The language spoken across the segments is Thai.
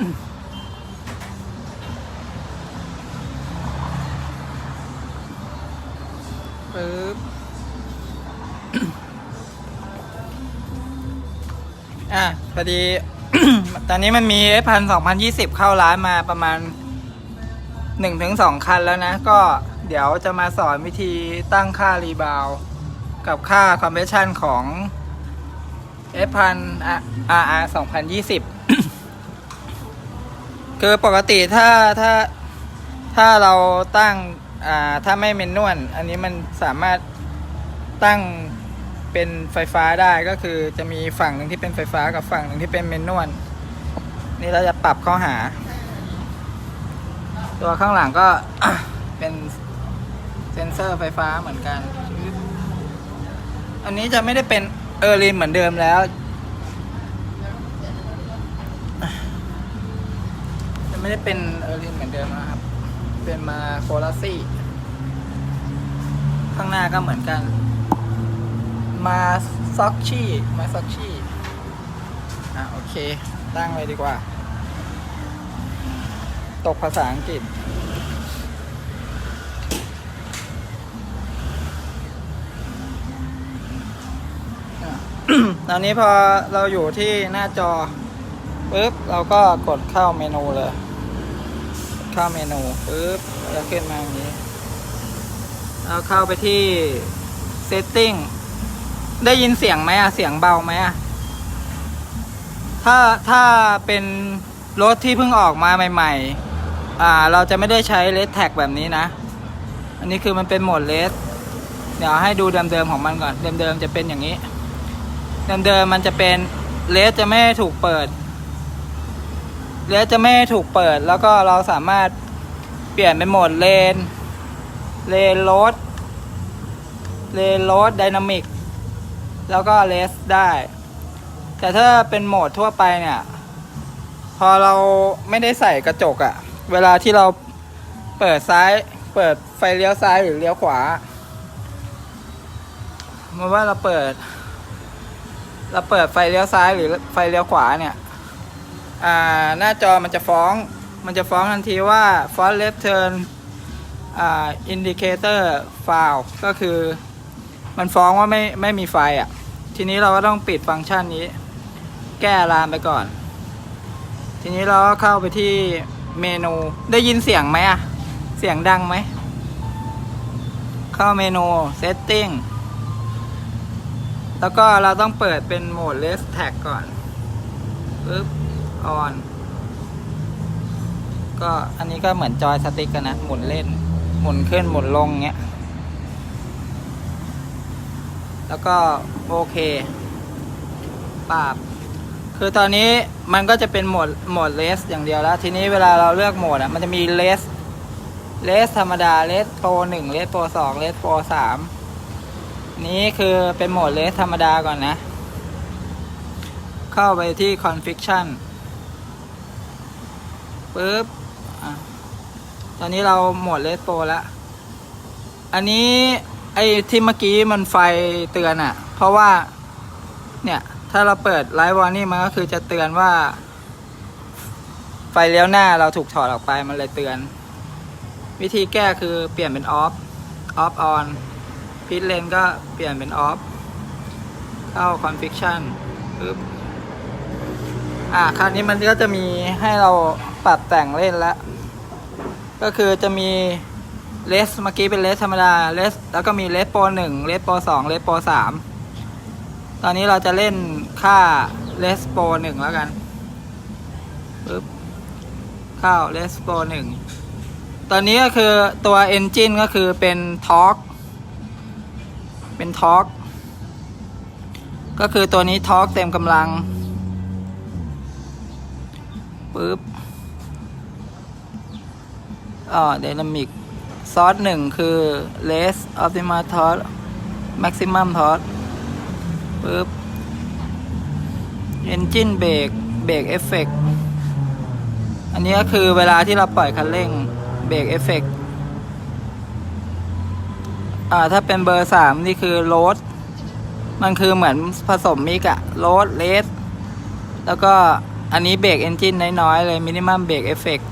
ปึ๊บอะพอดี ตอนนี้มันมีพันสองพันยี่สิบเข้าร้านมาประมาณหนึ่งถึงสองคันแล้วนะ ก็เดี๋ยวจะมาสอนวิธีตั้งค่ารีบาว กับค่าคอมเพรสชันของ F พัน RR สองพันยี่สิบ คือปกติถ้าถ้าถ้าเราตั้งอ่าถ้าไม่เมนนวลอันนี้มันสามารถตั้งเป็นไฟฟ้าได้ก็คือจะมีฝั่งหนึ่งที่เป็นไฟฟ้ากับฝั่งหนึ่งที่เป็นเมนนวลนี่เราจะปรับเข้าหา ตัวข้างหลังก็เป็นเซนเซอร์ไฟฟ้าเหมือนกัน อันนี้จะไม่ได้เป็นเออร์ลินเหมือนเดิมแล้ว จะ ไม่ได้เป็นเออร์ลินเหมือนเดิมนะครับ เป็นมาโคลาซี่ ข้างหน้าก็เหมือนกัน มาซ็อกชี่ มาซ็อกชี่อะโอเค ตั้งเลยดีกว่า ตกภาษาอังกฤษอะตอนนี้พอเราอยู่ที่หน้าจอปุ๊บเราก็กดเข้าเมนูเลย เข้าเมนูปุ๊บแล้วขึ้นมาอย่างนี้เราเข้าไปที่ setting ได้ยินเสียงไหมอะเสียงเบาไหมอะถ้าถ้าเป็นรถที่เพิ่งออกมาใหม่ ๆ อ่า เราจะไม่ได้ใช้เลสแท็กแบบนี้นะ อันนี้คือมันเป็นโหมดเลสเดี๋ยวให้ดูเดิมๆของมันก่อน เดิมๆจะเป็นอย่างนี้ เดิมๆมันจะเป็นเลสจะไม่ถูกเปิด เลสจะไม่ถูกเปิดแล้วก็เราสามารถเปลี่ยนเป็นโหมดเลน เลนโรดเลนโรดไดนามิกแล้วก็เลสได้ แต่ถ้าเป็นโหมดทั่วไปเนี่ย พอเราไม่ได้ใส่กระจกอะเวลาที่เราเปิดซ้าย เปิดไฟเลี้ยวซ้ายหรือเลี้ยวขวาเมื่อว่าเราเปิด เราเปิดไฟเลี้ยวซ้ายหรือไฟเลี้ยวขวาเนี่ย หน้าจอมันจะฟ้อง มันจะฟ้องทันทีว่า font left turn อ่า indicator foul ก็คือมันฟ้องว่าไม่ไม่มีไฟอะ ทีนี้เราก็ต้องปิดฟังก์ชันนี้ แก้อะลามไปก่อน ทีนี้เราก็เข้าไปที่เมนูได้ยินเสียงไหมอะ เสียงดังไหม เข้าเมนู setting แล้วก็เราต้องเปิดเป็นโหมด less tag ก่อนปึ๊บ on ก็อันนี้ก็เหมือนจอยสติ๊กกันนะ หมุนเล่น หมุนขึ้นหมุนลงเงี้ย แล้วก็โอเคปราบคือตอนนี้มันก็จะเป็นโหมดโหมดเลสอย่างเดียวแล้ว ทีนี้เวลาเราเลือกโหมดอะมันจะมีเลสเลสธรรมดาเลสโปรหนึ่งเลสโปรสองเลสโปรสามนี้คือเป็นโหมดเลสธรรมดาก่อนนะ เข้าไปที่ configuration ปึ๊บอตอนนี้เราหมดเลสโปรแล้ว อันนี้ไอ้ที่เมื่อกี้มันไฟเตือนอะ่ะ เพราะว่า เนี่ย ถ้าเราเปิดไลฟ์วอร์นิ่มันก็คือจะเตือนว่า ไฟเลี้ยวหน้าเราถูกถอดออกไปมันเลยเตือน วิธีแก้คือเปลี่ยนเป็นออฟ ออฟออนพิทเลนก็เปลี่ยนเป็นออฟ เข้าคอนฟิกชันปึ๊บอ่าคราวนี้มันก็จะมีให้เรา ปรับแต่งเล่นแล้ว ก็คือจะมีเลสเมื่อกี้เป็นเลสธรรมดาเลสแล้วก็มีเลสโปรหนึ่งเลสโปรสองเลสโปรสามตอนนี้เราจะเล่นค่าเลสโปรหนึ่งแล้วกันปึ๊บเข้าเลสโปรหนึ่งตอนนี้ก็คือตัว Engine ก็คือเป็นทอร์กเป็นทอร์กก็คือตัวนี้ทอร์กเต็มกำลังปึ๊บ อ่า dynamic ซอสหนึ่งคือ less optimal torque maximum torque ปึ๊บ engine brake brake effect อันนี้ก็คือเวลาที่เราปล่อยคันเร่ง brake effect อ่าถ้าเป็นเบอร์สามนี่คือ load มันคือเหมือนผสมมิกอะ load less แล้วก็อันนี้เบรกเอนจินน้อยๆเลยมินิมัมเบรกเอฟเฟกต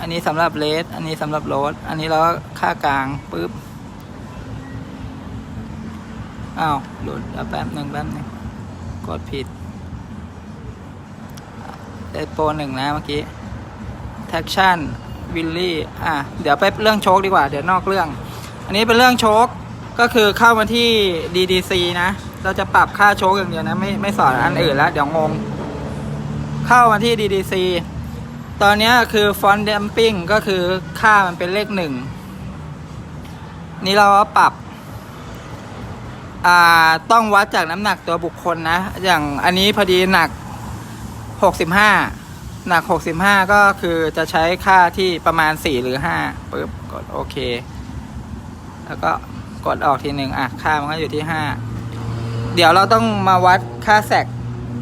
อันนี้สำหรับเลสอันนี้สำหรับโรดอันนี้แล้วก็ค่ากลางปุ๊บอ้าวหลุดแล้วแป๊บหนึ่งแป๊บหนึ่งกดผิดเดโปรหนึ่งนะเมื่อกี้แท็กชั่นวิลลี่อะเดี๋ยวไปเรื่องโชคดีกว่า เดี๋ยวนอกเรื่อง อันนี้เป็นเรื่องโชคก็คือเข้ามาที่ DDC นะ เราจะปรับค่าโชคอย่างเดียวนะ ไม่ไม่สอนอันอื่นแล้ว เดี๋ยวงง เข้ามาที่ DDC ตอนนี้คือฟอนต์ d ดมปิ้งก็คือค่ามันเป็นเลขหนึ่ง นี่เราปรับ อ่า ต้องวัดจากน้ำหนักตัวบุคคลนะ อย่างอันนี้พอดีหนัก 65 หนัก 65 ก็คือจะใช้ค่าที่ประมาณ 4 หรือ5ปึ๊บกดโอเค แล้วก็กดออกทีหนึ่งอะ ค่ามันก็อยู่ที่ 5 เดี๋ยวเราต้องมาวัดค่าแสก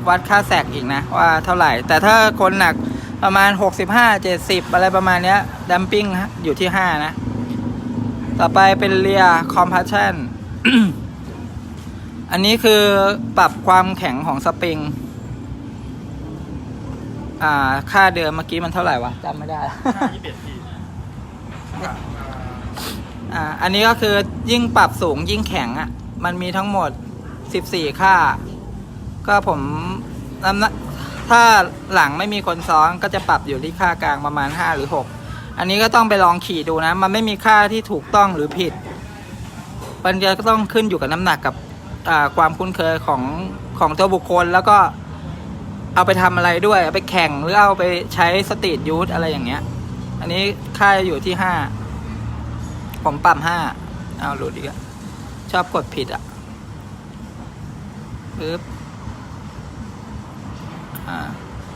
วัดค่าแสกอีกนะ ว่าเท่าไหร่ แต่ถ้าคนหนัก ประมาณ 65 70 อะไรประมาณเนี้ยดัมปิ้งอยู่ที่ 5 นะ ต่อไปเป็นเรียคอม p พ s ชันอันนี้คือปรับความแข็งของสปริง อ่า ค่าเดิมเมื่อกี้มันเท่าไหร่วะจำไม่ได้อ่า อันนี้ก็คือยิ่งปรับสูงยิ่งแข็งอะ่ะ มันมีทั้งหมด 14 ค่า ก็ผมน้ำหนัก ถ้าหลังไม่มีคนซ้อนก็จะปรับอยู่ที่ค่ากลางประมาณ 5 หรือ 6 อันนี้ก็ต้องไปลองขี่ดูนะ มันไม่มีค่าที่ถูกต้องหรือผิด มันจะก็ต้องขึ้นอยู่กับน้ำหนักกับความคุ้นเคยของของตัวบุคคลแล้วก็เอาไปทำอะไรด้วยเอาไปแข่งหรือเอาไปใช้สตรีทยูทอะไรอย่างเงี้ย อันนี้ค่าอยู่ที่5ผมปั๊มห้าเอาหลุดอีกอะชอบกดผิดอะปึ๊บ อ่า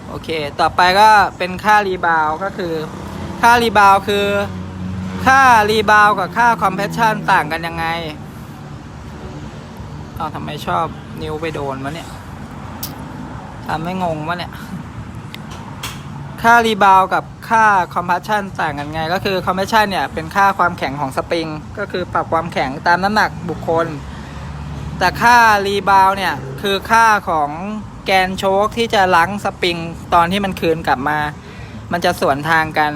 โอเค ต่อไปก็เป็นค่ารีบาวก็คือ ค่ารีบาวคือ ค่ารีบาวกับค่าคอมเพรสชันต่างกันยังไงเอาทำไมชอบนิ้วไปโดนวะเนี่ยทำไม่งงวะเนี่ย ค่ารีบาวกับค่าคอมเพรสชันต่างกันไง ก็คือคอมเพรสชันเนี่ยเป็นค่าความแข็งของสปริง ก็คือปรับความแข็งตามน้ำหนักบุคคล แต่ค่ารีบาวเนี่ย คือค่าของแกนโชคที่จะล้างสปริงตอนที่มันคืนกลับมา มันจะสวนทางกัน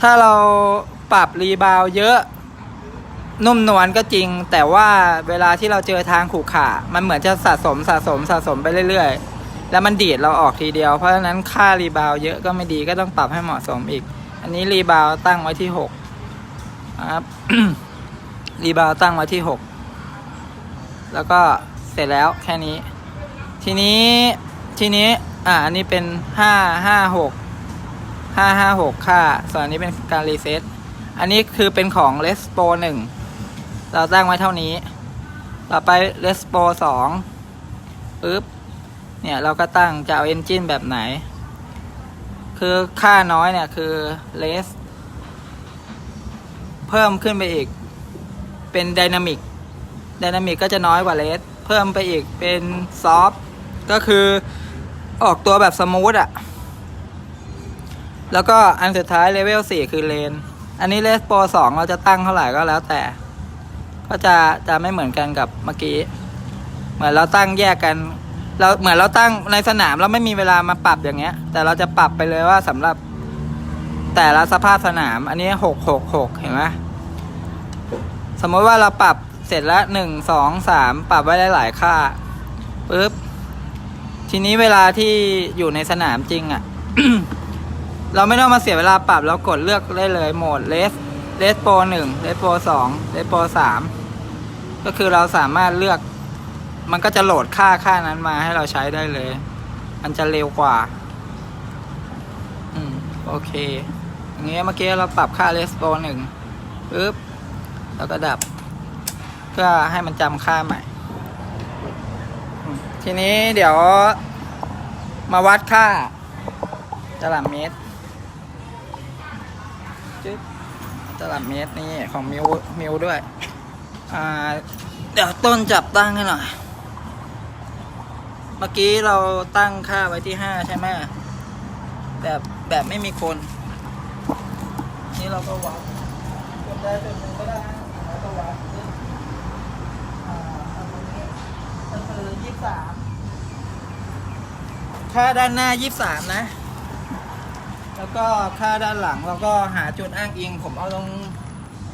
ถ้าเราปรับรีบาวเยอะ นุ่มนวลก็จริง แต่ว่าเวลาที่เราเจอทางขู่ขามันเหมือนจะสะสมสะสมสะสมไปเรื่อยๆ แล้วมันดีดเราออกทีเดียว เพราะฉะนั้นค่ารีบาวเยอะก็ไม่ดีก็ต้องปรับให้เหมาะสมอีก อันนี้รีบาวตั้งไว้ที่หกครับรีบาวตั้งไว้ที่หก แล้วก็เสร็จแล้วแค่นี้ ทีนี้ทีนี้อ่าอันนี้เป็นห้าห้าหกห้าห้าหกค่า ส่วนอันนี้เป็นการรีเซ็ตอันนี้คือเป็นของ r e s p o หนึ่งเราตั้งไว้เท่านี้ ต่อไป r e s p o สองปึ๊บ เนี่ยเราก็ตั้งจะเอา engine แบบไหน คือค่าน้อยเนี่ยคือ less เพิ่มขึ้นไปอีก เป็น dynamic dynamic ก็จะน้อยกว่า less เพิ่มไปอีกเป็น soft ก็คือออกตัวแบบสมูทอะแล้วก็อันสุดท้าย level 4คือ lane อันนี้ r e s p o 2เราจะตั้งเท่าไหร่ก็แล้วแต่ ก็จะจะไม่เหมือนกันกับเมื่อกี้ เหมือนเราตั้งแยกกัน เราเหมือนเราตั้งในสนามเราไม่มีเวลามาปรับอย่างเงี้ย แต่เราจะปรับไปเลยว่าสำหรับแต่ละสภาพสนาม อันนี้หกหกหกเห็นไหมสมมติว่าเราปรับ เสร็จแล้วหนึ่งสองสามปรับไว้หลายค่าปุ๊บทีนี้เวลาที่อยู่ในสนามจริงอะ่ะ เราไม่ต้องมาเสียเวลาปรับเรากดเลือกได้เลยโหมดเลสเลสโปรหนึ่งเลสโปรสองเลสโปรสามก็คือเราสามารถเลือก มันก็จะโหลดค่าค่านั้นมาให้เราใช้ได้เลย มันจะเร็วกว่า อืม โอเค อย่างเงี้ยเมื่อกี้เราปรับค่าเลสโปรหนึ่งปึ๊บแล้วก็ดับ พื่อให้มันจำค่าใหม่ ทีนี้เดี๋ยวมาวัดค่าตลับเมตรจึ๊บตลับเมตรนี่ของมิวมิวด้วยอ่าเดี๋ยวต้นจับตั้งให้หน่อย เมื่อกี้เราตั้งค่าไว้ที่ห้าใช่ไหมแบบแบบไม่มีคน นี่เราก็วัดกดได้เป็นหนึ่งก็ได้นะแล้วก็วัดซึ่งอ่าเอาตรงนี้ก็คือยี่ สามค่าด้านหน้า23นะ แล้วก็ค่าด้านหลังเราก็หาจุดอ้างอิง ผมเอาตรง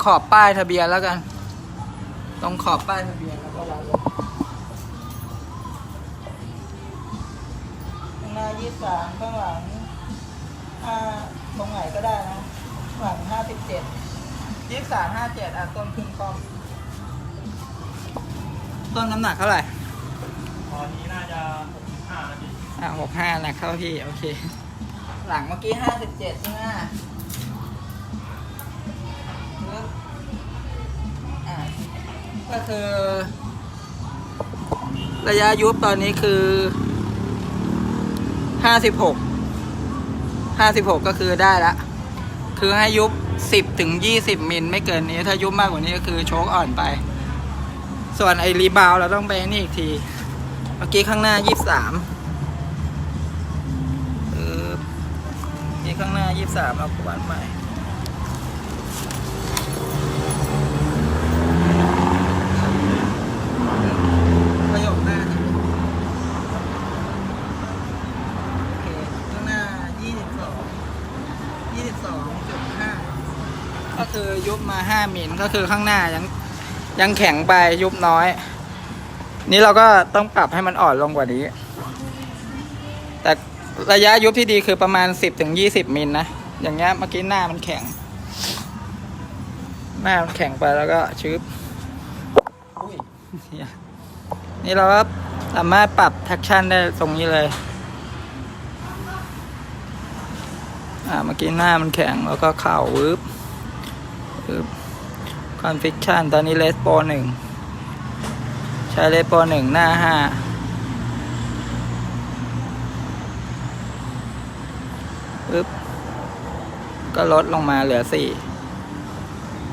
ขอบป้ายทะเบียนแล้วกัน ตรงขอบป้ายทะเบียนแล้วก็วัดลงข้างหน้า23ข้างหลังห้าตรงไหนก็ได้นะข้างหลัง57 23 57อะต้นขึ้นกองต้นน้ำหนักเท่าไหร่ จะห้านาทีอะหกห้านะเข้าที่ โอเค หลังเมื่อกี้ห้าสิบเจ็ดใช่ไหมปึ๊บอะก็คือ ระยะยุบตอนนี้คือห้าสิบหกห้าสิบหกก็คือได้ละ คือให้ยุบสิบถึงยี่สิบมิลไม่เกินนี้ ถ้ายุบมากกว่านี้ก็คือโชคอ่อนไป ส่วนไอ้รีบาวด์เราต้องไปนี่อีกทีเมื่อกี้ข้างหน้ายี่สามเออนี่ข้างหน้า23เราก็วัดใหม่ประโยคหน้าโอเคข้างหน้า22 22.5ก็คือยุบมา5มิลก็คือข้างหน้ายังยังแข็งไปยุบน้อย นี่เราก็ต้องปรับให้มันอ่อนลงกว่านี้ แต่ระยะยุบที่ดีคือประมาณ 10ถึง20 มิลนะ อย่างเงี้ยเมื่อกี้หน้ามันแข็ง หน้ามันแข็งไปแล้วก็ชึบนี่เราก็สามารถปรับแท็กชั่นได้ตรงนี้เลย อ่าเมื่อกี้หน้ามันแข็งแล้วก็เข่าวึบวึบคอนฟิกชั่นตอนนี้เลสโปหนึ่ง ใช้เลสโปหนึ่งหน้าห้าปึ๊บ ก็ลดลงมาเหลือสี่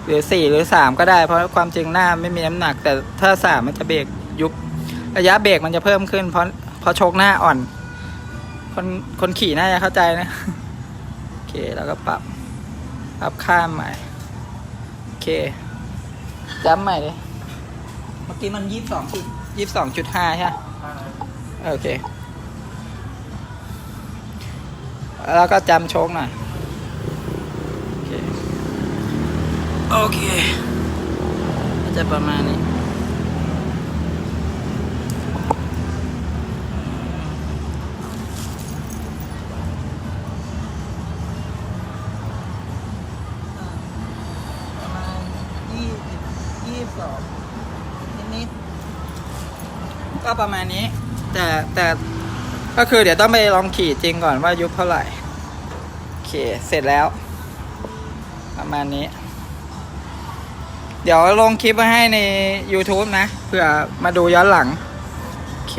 หรือสี่หรือสามก็ได้ เพราะความจริงหน้าไม่มีน้ำหนัก แต่ถ้าสามมันจะเบรกยุบ ระยะเบรกมันจะเพิ่มขึ้น เพราะเพราะชกหน้าอ่อน คนคนขี่น่าจะเข้าใจนะ โอเค แล้วก็ปรับ ปรับข้ามใหม่ โอเคจำใหม่เลย มื่อกี้มันยี่สิบสองจุดยี่สิบสองจุดห้าใช่ไหมห้านาทีโอเค แล้วก็จำโชคหน่อย โอเค โอเคก็จะประมาณนี้ประมาณยี่สิบยี่สิบสอง นิดๆก็ประมาณนี้ แต่แต่ก็คือเดี๋ยวต้องไปลองขี่จริงก่อนว่ายุบเท่าไหร่โอเคเสร็จแล้ว ประมาณนี้ เดี๋ยวลงคลิปมาให้ใน YouTube นะเผื่อมาดูย้อนหลัง โอเค